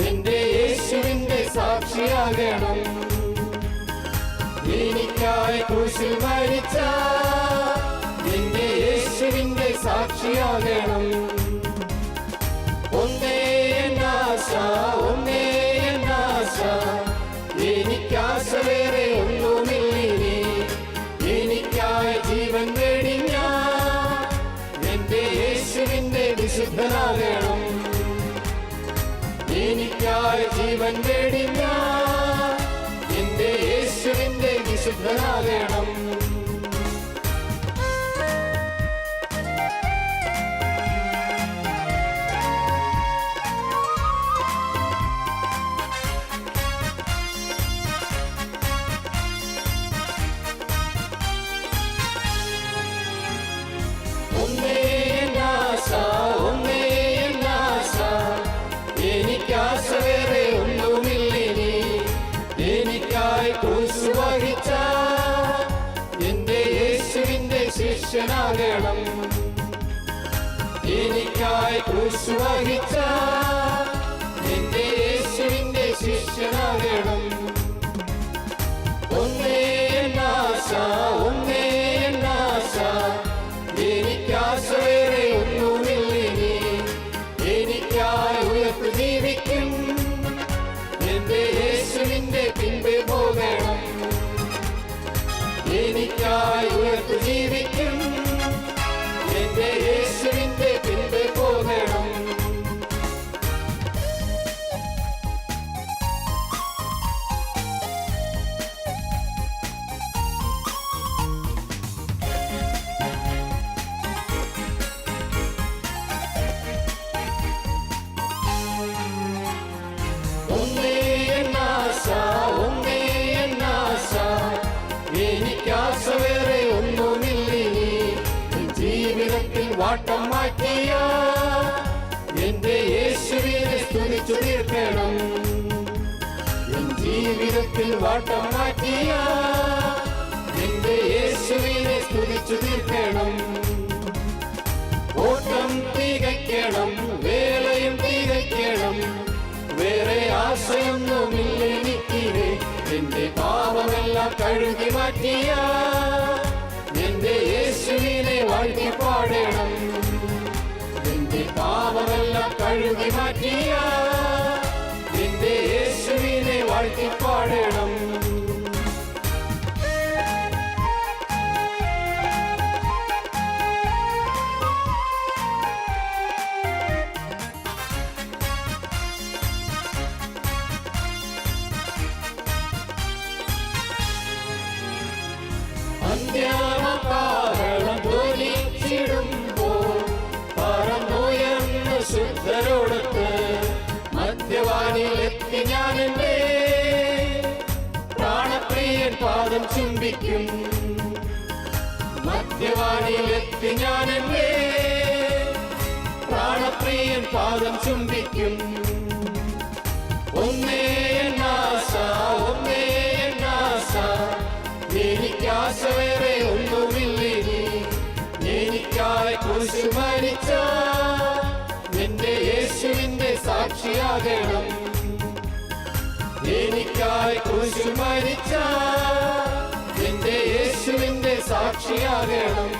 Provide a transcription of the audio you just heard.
എന്റെ യേശുവിന്റെ സാക്ഷിയാകണം. എനിക്കായി ക്രൂശിൽ മരിച്ച എന്റെ യേശുവിന്റെ സാക്ഷിയാകണം. ജീവൻ വെടിഞ്ഞ എന്റെ യേശുവിന്റെ വിശുദ്ധനാകണം എനിക്കായി ക്രൂശ് വഹിച്ച എന്റെ യേശുവിന്റെ ശിഷ്യനാകണം. എനിക്കായി ക്രൂശ് വഹിച്ച എന്റെ യേശുവിന്റെ ശിഷ്യനാകണം. ഒന്നേ എന്നാശ എനിക്കായി ഉയർത്തു ജീവിക്കും. എന്റെ യേശുവിന്റെ വാട്ടം മാറ്റിയ എന്റെ യേശുവിനെ സ്തുതിച്ചു തീർക്കണം. എൻ ജീവിതത്തിൽ വാട്ടം മാറ്റിയ എന്റെ യേശുവിനെ സ്തുതിച്ചു തീർക്കണം. ഓട്ടം തികയ്ക്കണം വേലയും തികയ്ക്കണം. വേറെ ആശയൊന്നുമില്ല എനിക്കിരെ എന്റെ പാപമെല്ലാം കഴുകി മാറ്റിയ യേശുവിനെ വാഴ്ത്തി പാടണം. നിന്റെ പാപമെല്ലാം കഴുകി മാറ്റിയ. നിന്റെ യേശുവിനെ വാഴ്ത്തി പാടണം. പാദം ചുംബിക്കും. മദ്യവാണിയിലെത്തി ഞാൻ എന്നേ പ്രാണപ്രിയൻ പാദം ചുംബിക്കും. ഒന്നേ നാസ ഒന്നേ നാസ എനിക്കാശ വേറെ ഒന്നുമില്ലിനി എനിക്കായി കുറിച്ച് മരിച്ച എന്റെ യേശുവിന്റെ സാക്ഷിയാകണം. എനിക്കായി കുറിച്ച് മരിച്ച യേശുവിന്റെ സാക്ഷിയാകണം.